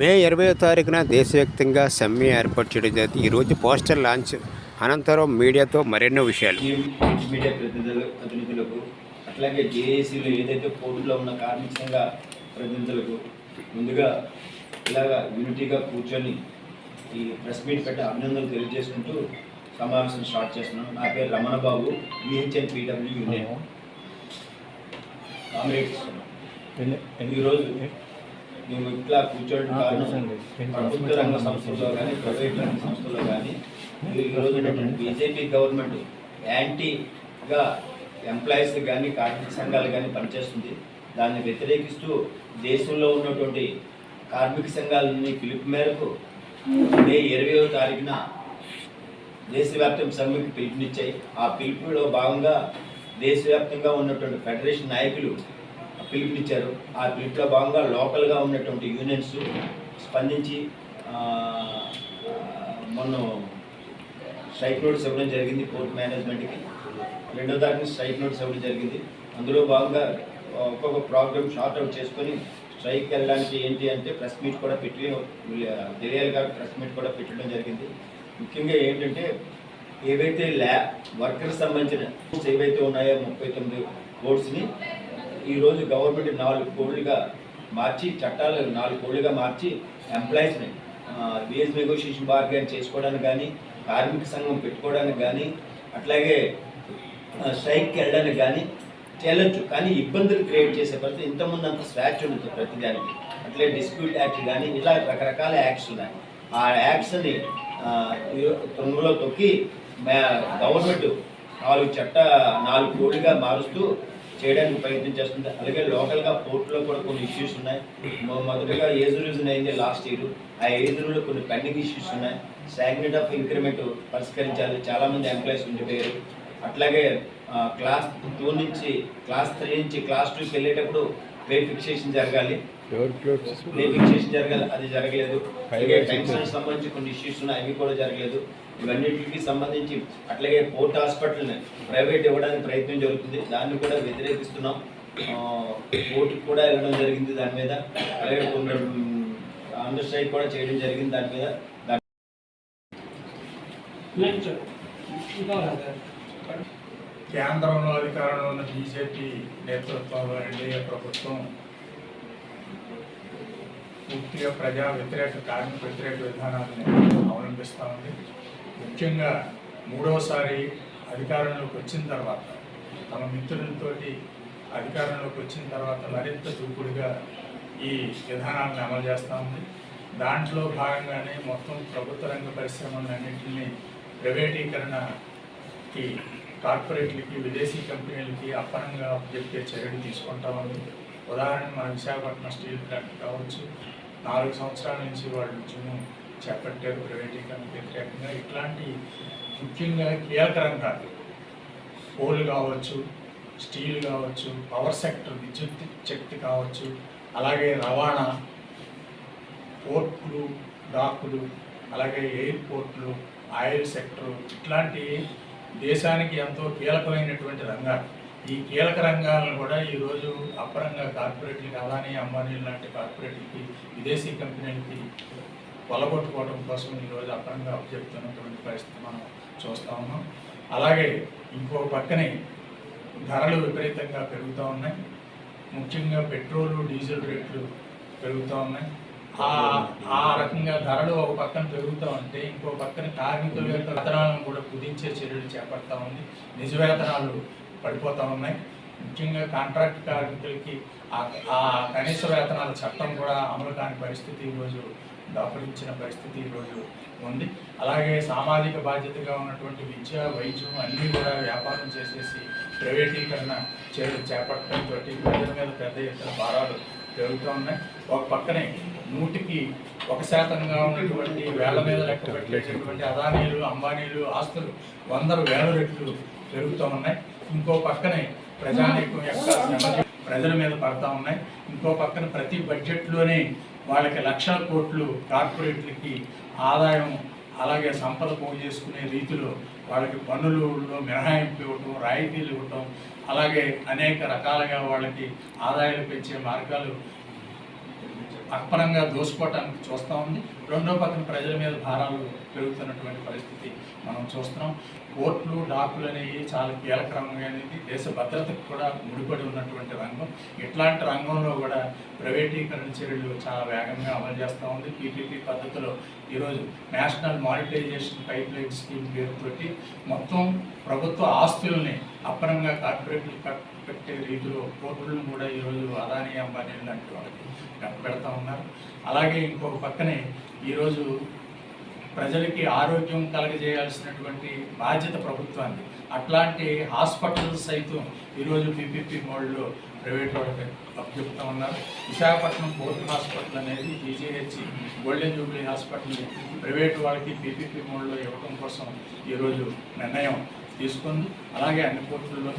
మే ఇరవయో తారీఖున దేశవ్యాప్తంగా సమ్మె ఏర్పాటు చేయడం జరిగింది. ఈరోజు పోస్టర్ లాంచ్ అనంతరం మీడియాతో మరెన్నో విషయాలు. ఈ మీడియా ప్రతినిధులు ప్రతినిధులకు అట్లాగే జేఏసీలో ఏదైతే కోర్టులో ఉన్న కార్మిక సంఘ ప్రతినిధులకు ముందుగా ఇలాగా యూనిటీగా కూర్చొని ఈ ప్రెస్ మీట్ పెట్టి అభినందనలు తెలియజేసుకుంటూ సమావేశం స్టార్ట్ చేస్తున్నాను నా పేరు Ramana Babu VHN PW union. Comrades. ఈరోజు మేము ఇట్లా కూర్చోవడం ప్రభుత్వ రంగ సంస్థల్లో కానీ ప్రైవేట్ రంగ సంస్థల్లో కానీ ఈరోజు బీజేపీ గవర్నమెంట్ యాంటీగా ఎంప్లాయీస్ కానీ కార్మిక సంఘాలు కానీ పనిచేస్తుంది. దాన్ని వ్యతిరేకిస్తూ దేశంలో ఉన్నటువంటి కార్మిక సంఘాలని పిలుపు మేరకు మే ఇరవయో తారీఖున దేశవ్యాప్తం సమ్మెకి పిలుపునిచ్చాయి. ఆ పిలుపులో భాగంగా దేశవ్యాప్తంగా ఉన్నటువంటి ఫెడరేషన్ నాయకులు పిలుపునిచ్చారు. ఆ పిలుపులో భాగంగా లోకల్గా ఉన్నటువంటి యూనియన్స్ స్పందించి మొన్న స్ట్రైక్ నోట్స్ ఇవ్వడం జరిగింది పోర్ట్ మేనేజ్మెంట్కి. రెండో తారీఖున స్ట్రైక్ నోట్స్ ఇవ్వడం జరిగింది. అందులో భాగంగా ఒక్కొక్క ప్రోగ్రామ్ షార్ట్ అవుట్ చేసుకొని స్ట్రైక్ వెళ్ళడానికి ఏంటి అంటే ప్రెస్ మీట్ కూడా పెట్టి తెలియాలి కాబట్టి ప్రెస్ మీట్ కూడా పెట్టడం జరిగింది. ముఖ్యంగా ఏంటంటే ఏవైతే ల్యాబ్ వర్కర్స్ సంబంధించిన ఏవైతే ఉన్నాయో ముప్పై తొమ్మిది కోడ్స్ని ఈరోజు గవర్నమెంట్ నాలుగు కోళ్ళుగా మార్చి చట్టాలు నాలుగు కోళ్ళుగా మార్చి ఎంప్లాయీస్ని వేజ్ నెగోషియేషన్ బార్గెన్ చేసుకోవడానికి కానీ కార్మిక సంఘం పెట్టుకోవడానికి కానీ అట్లాగే స్ట్రైక్కి వెళ్ళడానికి కానీ చేయొచ్చు. కానీ ఇబ్బందులు క్రియేట్ చేసే పరిస్థితి ఇంతకుముందు అంత స్వేచ్ఛ ఉంటుంది ప్రతిదానికి అట్లే డిస్ప్యూట్ యాక్ట్ కానీ ఇలా రకరకాల యాక్ట్స్ ఉన్నాయి. ఆ యాక్ట్స్ని తొంగలో తొక్కి గవర్నమెంట్ నాలుగు చట్ట నాలుగు కోడిగా మారుస్తూ చేయడానికి ప్రయత్నం చేస్తుంది అలాగే లోకల్గా పోర్టులో కూడా కొన్ని ఇష్యూస్ ఉన్నాయి. మొదటగా ఏజ్ రీజన్ అయింది లాస్ట్ ఇయర్ ఆ ఏజ్ రూల్లో కొన్ని పెండింగ్ ఇష్యూస్ ఉన్నాయి. సాగ్నెట్ ఆఫ్ ఇంక్రిమెంట్ పరిష్కరించాలి. చాలామంది ఎంప్లాయీస్ ఉండిపోయారు. అట్లాగే క్లాస్ టూ నుంచి క్లాస్ త్రీ నుంచి క్లాస్ టూకి వెళ్ళేటప్పుడు పే ఫిక్సేషన్ జరగాలి. పే ఫిక్సేషన్ జరగాలి అది జరగలేదు. అలాగే పెన్షన్ సంబంధించి కొన్ని ఇష్యూస్ ఉన్నాయి అవి కూడా జరగలేదు. ఇవన్నిటికి సంబంధించి అట్లాగే పోర్ట్ హాస్పిటల్ని ప్రైవేట్ ఇవ్వడానికి ప్రయత్నం జరుగుతుంది. దాన్ని కూడా వ్యతిరేకిస్తున్నాం. కోర్టుకు కూడా వెళ్ళడం జరిగింది దాని మీద. అలాగే కొన్ని అండర్ స్ట్రైక్ కూడా చేయడం జరిగింది దాని మీద. దాని కేంద్రంలో అధికారంలో ఉన్న బీజేపీ నేతృత్వంలో ఎన్డీఏ ప్రభుత్వం పూర్తిగా ప్రజా వ్యతిరేక కార్మిక వ్యతిరేక విధానాలను అవలంబిస్తూ ఉంది ముఖ్యంగా మూడవసారి అధికారంలోకి వచ్చిన తర్వాత తమ మిత్రులతో అధికారంలోకి వచ్చిన తర్వాత మరింత దూకుడుగా ఈ విధానాలను అమలు చేస్తూ ఉంది దాంట్లో భాగంగానే మొత్తం ప్రభుత్వ రంగ పరిశ్రమలన్నింటినీ ప్రైవేటీకరణకి కార్పొరేట్లకి విదేశీ కంపెనీలకి అప్పనంగా చెప్పే చర్యలు తీసుకుంటామని ఉదాహరణ మన విశాఖపట్నం స్టీల్ ప్లాంట్ కావచ్చు. నాలుగు సంవత్సరాల నుంచి వాళ్ళు జును చేపట్టారు ప్రైవేటీకరణ వ్యతిరేకంగా. ఇట్లాంటి ముఖ్యంగా కీలక రంగాలు కోల్ కావచ్చు స్టీల్ కావచ్చు పవర్ సెక్టర్ విద్యుత్ శక్తి కావచ్చు అలాగే రవాణా పోర్టులు డాకులు అలాగే ఎయిర్పోర్ట్లు ఆయిల్ సెక్టర్ ఇట్లాంటి దేశానికి ఎంతో కీలకమైనటువంటి రంగాలు. ఈ కీలక రంగాలను కూడా ఈరోజు అప్పరంగా కార్పొరేట్లకి అలానే అంబానీ లాంటి కార్పొరేట్లకి విదేశీ కంపెనీలకి కొలగొట్టుకోవడం కోసం ఈరోజు అప్పరంగా చెప్తున్నటువంటి పరిస్థితి మనం చూస్తూ ఉన్నాం. అలాగే ఇంకో పక్కనే ధరలు విపరీతంగా పెరుగుతూ ఉన్నాయి. ముఖ్యంగా పెట్రోలు డీజిల్ రేట్లు పెరుగుతూ ఉన్నాయి. ఆ రకంగా ధరలు ఒక పక్కన పెరుగుతూ ఉంటే ఇంకో పక్కన కార్మికుల యొక్క వేతనాలను కూడా కుదించే చర్యలు చేపడతా ఉంది. నిజ వేతనాలు పడిపోతూ ఉన్నాయి. ముఖ్యంగా కాంట్రాక్ట్ కార్మికులకి ఆ ఆ కనీస వేతనాల చట్టం కూడా అమలు కాని పరిస్థితి ఈరోజు దాపరించిన పరిస్థితి ఈరోజు ఉంది. అలాగే సామాజిక బాధ్యతగా ఉన్నటువంటి విద్య వైద్యం అన్నీ కూడా వ్యాపారం చేసేసి ప్రైవేటీకరణ చర్యలు చేపట్టడంతో ప్రజల మీద పెద్ద ఎత్తున భారాలు పెరుగుతూ ఉన్నాయి. ఒక పక్కనే నూటికి ఒక శాతంగా ఉన్నటువంటి వేల మీద లెక్క పెట్టేటటువంటి అదానీలు అంబానీలు ఆస్తులు వందల వేల రెట్లు పెరుగుతూ ఉన్నాయి. ఇంకో పక్కనే ప్రజానీకం యొక్క ప్రజల మీద పడతా ఉన్నాయి. ఇంకో పక్కన ప్రతి బడ్జెట్లోనే వాళ్ళకి లక్షల కోట్లు కార్పొరేట్లకి ఆదాయం అలాగే సంపద పోగు చేసుకునే రీతిలో వాళ్ళకి పన్నులు మినహాయింపు ఇవ్వటం రాయితీలు ఇవ్వటం అలాగే అనేక రకాలుగా వాళ్ళకి ఆదాయాలు పెంచే మార్గాలు అక్పరంగా దోసుకోవటానికి చూస్తూ ఉంది. రెండో పక్కన ప్రజల మీద భారాలు పెరుగుతున్నటువంటి పరిస్థితి మనం చూస్తున్నాం. కోట్లు డాకులు అనేవి చాలా కీలక రంగం అనేది దేశ భద్రతకు కూడా ముడిపడి ఉన్నటువంటి రంగం. ఇట్లాంటి రంగంలో కూడా ప్రైవేటీకరణ చర్యలు చాలా వేగంగా అమలు చేస్తూ ఉంది. పీపీపీ పద్ధతిలో ఈరోజు national monetization pipeline scheme పేరుతోటి మొత్తం ప్రభుత్వ ఆస్తుల్ని అప్పనంగా కార్పొరేట్లు పెట్టే రీతిలో కోర్టులను కూడా ఈరోజు అదానీ అంబానీ లాంటి వాళ్ళకి పెడతా ఉన్నారు. అలాగే ఇంకొక పక్కనే ఈరోజు ప్రజలకి ఆరోగ్యం కలగజేయాల్సినటువంటి బాధ్యత ప్రభుత్వాన్ని అట్లాంటి హాస్పిటల్స్ సైతం ఈరోజు పీపీపీ మోడ్లో ప్రైవేట్ వాళ్ళకి అప్పచెప్తా ఉన్నారు. విశాఖపట్నం పోర్ట్ హాస్పిటల్ అనేది GGH golden jubilee hospital private వాళ్ళకి పీపీపీ మోడ్లో ఇవ్వడం కోసం ఈరోజు నిర్ణయం తీసుకుంది. అలాగే అన్ని పోర్టుల్లో